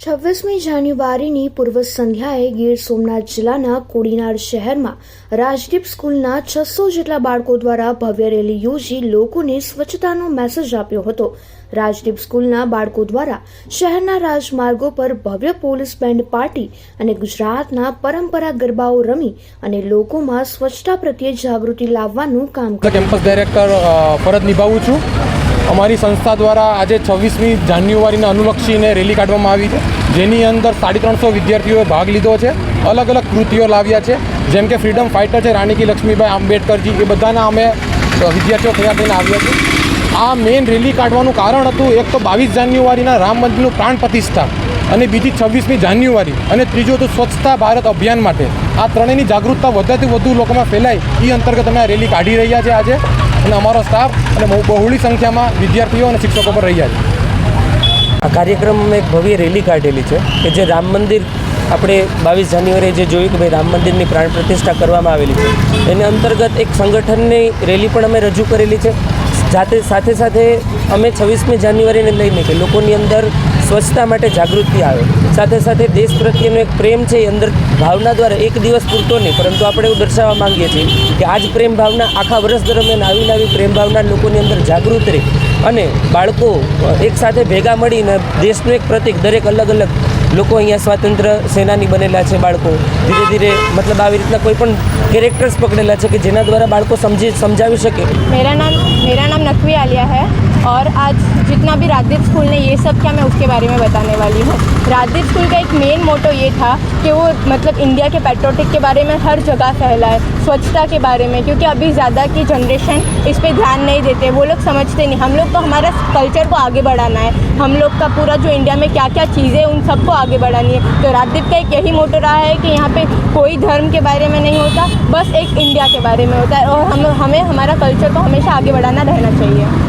છવ્વીસમી જાન્યુઆરીની પૂર્વ સંધ્યાએ ગીર સોમનાથ જિલ્લાના કોડીનાર શહેરમાં રાજદીપ સ્કૂલના છસો જેટલા બાળકો દ્વારા ભવ્ય રેલી યોજી લોકોને સ્વચ્છતાનો મેસેજ આપ્યો હતો. રાજદીપ સ્કૂલના બાળકો દ્વારા શહેરના રાજમાર્ગો પર ભવ્ય પોલીસ બેન્ડ પાર્ટી અને ગુજરાતના પરંપરા ગરબાઓ રમી અને લોકોમાં સ્વચ્છતા પ્રત્યે જાગૃતિ લાવવાનું કામ કેમ્પસ ડાયરેક્ટર ફરજ નિભાવું છું. અમારી સંસ્થા દ્વારા આજે છવ્વીસમી જાન્યુઆરીને અનુલક્ષીને રેલી કાઢવામાં આવી છે. જેની અંદર સાડી ત્રણસો વિદ્યાર્થીઓએ ભાગ લીધો છે. અલગ અલગ કૃતિઓ લાવ્યા છે. જેમ કે ફ્રીડમ ફાઇટર છે, રાણીકી લક્ષ્મીભાઈ આંબેડકરજી, એ બધાના અમે વિદ્યાર્થીઓ તૈયાર થઈને આવ્યા છે આ મેઇન રેલી કાઢવાનું કારણ હતું, એક તો બાવીસ જાન્યુઆરીના રામ મંદિરનું પ્રાણ પ્રતિષ્ઠા અને બીજી છવ્વીસમી જાન્યુઆરી અને ત્રીજું હતું સ્વચ્છતા ભારત અભિયાન માટે. આ ત્રણેયની જાગૃતતા વધારેથી વધુ લોકોમાં ફેલાય, એ અંતર્ગત અમે આ રેલી કાઢી રહ્યા છે આજે. અને અમારો સ્ટાફ અને બહુ બહોળી સંખ્યામાં વિદ્યાર્થીઓ અને શિક્ષકો પણ રહ્યા છે. આ કાર્યક્રમમાં એક ભવ્ય રેલી કાઢેલી છે કે જે રામ મંદિર આપણે બાવીસ જાન્યુઆરીએ જે જોયું કે ભાઈ રામ મંદિરની પ્રાણ પ્રતિષ્ઠા કરવામાં આવેલી છે. એને અંતર્ગત એક સંગઠનની રેલી પણ અમે રજૂ કરેલી છે. જાતે સાથે સાથે અમે છવ્વીસમી જાન્યુઆરીને લઈને કે લોકોની અંદર સ્વચ્છતા માટે જાગૃતિ આવે. સાથે સાથે દેશ પ્રત્યેનો એક પ્રેમ છે એ અંદર ભાવના દ્વારા એક દિવસ પૂરતો નહીં, પરંતુ આપણે એવું દર્શાવવા માંગીએ છીએ કે આ જ પ્રેમ ભાવના આખા વર્ષ દરમિયાન આવી નવી પ્રેમ ભાવના લોકોની અંદર જાગૃત રહે. અને બાળકો એકસાથે ભેગા મળીને દેશનું એક પ્રતિક, દરેક અલગ અલગ લોકો અહીંયા સ્વાતંત્ર સેનાની બનેલા છે બાળકો. ધીરે ધીરે મતલબ આવી રીતના કોઈ પણ કેરેક્ટર્સ પકડેલા છે કે જેના દ્વારા બાળકો સમજી, સમજાવી શકે. મેરા નામ મેરા નામ નકવી આલિયા હૈ. और आज जितना भी राजदीप स्कूल ने ये सब क्या, मैं उसके बारे में बताने वाली हूँ। राजदीप स्कूल का एक मेन मोटो ये था कि वो मतलब इंडिया के पेट्रोटिक के बारे में हर जगह फैलाए, स्वच्छता के बारे में, क्योंकि अभी ज़्यादा की जनरेशन इस पर ध्यान नहीं देते। वो लोग समझते नहीं। हम लोग तो हमारा कल्चर को आगे बढ़ाना है। हम लोग का पूरा जो इंडिया में क्या क्या चीज़ें उन सबको आगे बढ़ानी है। तो राजदीप का एक यही मोटो रहा है कि यहाँ पर कोई धर्म के बारे में नहीं होता, बस एक इंडिया के बारे में होता है। और हम, हमें, हमारा कल्चर को हमेशा आगे बढ़ाना रहना चाहिए।